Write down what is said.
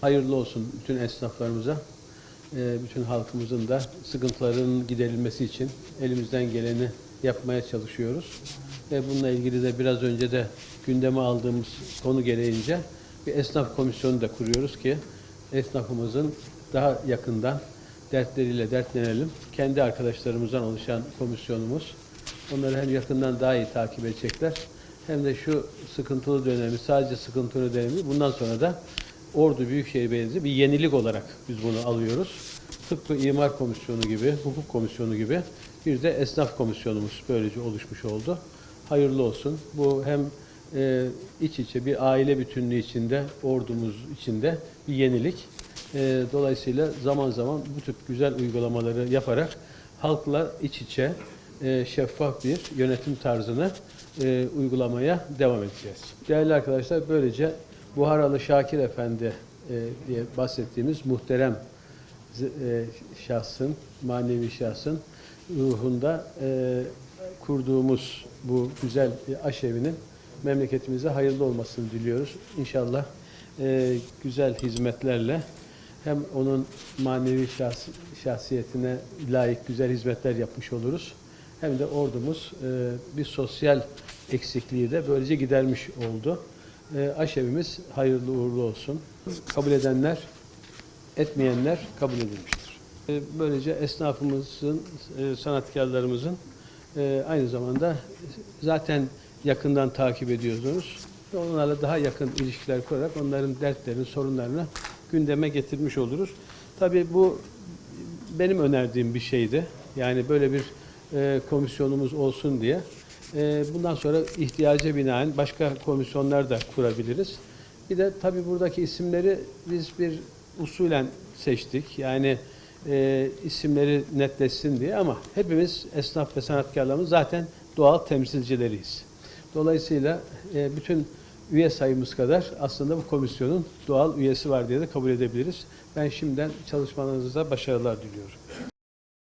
Hayırlı olsun bütün esnaflarımıza, e, bütün halkımızın da sıkıntılarının giderilmesi için elimizden geleni yapmaya çalışıyoruz. Ve bununla ilgili de biraz önce de gündeme aldığımız konu gereğince bir esnaf komisyonu da kuruyoruz ki esnafımızın daha yakından dertleriyle dertlenelim. Kendi arkadaşlarımızdan oluşan komisyonumuz onları hem yakından daha iyi takip edecekler hem de şu sıkıntılı dönemi, sadece sıkıntılı dönemi bundan sonra da Ordu Büyükşehir Belediyesi bir yenilik olarak biz bunu alıyoruz. Tıpkı imar komisyonu gibi, hukuk komisyonu gibi bir de esnaf komisyonumuz böylece oluşmuş oldu. Hayırlı olsun. Bu hem e, iç içe bir aile bütünlüğü içinde, ordumuz içinde bir yenilik. E, dolayısıyla zaman zaman bu tip güzel uygulamaları yaparak halkla iç içe e, şeffaf bir yönetim tarzını e, uygulamaya devam edeceğiz. Değerli arkadaşlar böylece Buharalı Şakir Efendi e, diye bahsettiğimiz muhterem e, şahsın, manevi şahsın ruhunda e, kurduğumuz bu güzel bir aşevinin memleketimize hayırlı olmasını diliyoruz. İnşallah e, güzel hizmetlerle hem onun manevi şahs- şahsiyetine layık güzel hizmetler yapmış oluruz. Hem de ordumuz e, bir sosyal eksikliği de böylece gidermiş oldu. E, aşevimiz hayırlı uğurlu olsun. Kabul edenler, etmeyenler kabul edilmiştir. E, böylece esnafımızın, e, sanatkarlarımızın e, aynı zamanda zaten yakından takip ediyorsunuz. Onlarla daha yakın ilişkiler kurarak onların dertlerini, sorunlarını gündeme getirmiş oluruz. Tabii bu benim önerdiğim bir şeydi. Yani böyle bir e, komisyonumuz olsun diye. E, bundan sonra ihtiyaca binaen başka komisyonlar da kurabiliriz. Bir de tabii buradaki isimleri biz bir usulen seçtik. Yani e, isimleri netleşsin diye ama hepimiz esnaf ve sanatkarlarımız zaten doğal temsilcileriyiz. Dolayısıyla e, bütün üye sayımız kadar aslında bu komisyonun doğal üyesi var diye de kabul edebiliriz. Ben şimdiden çalışmalarınıza başarılar diliyorum.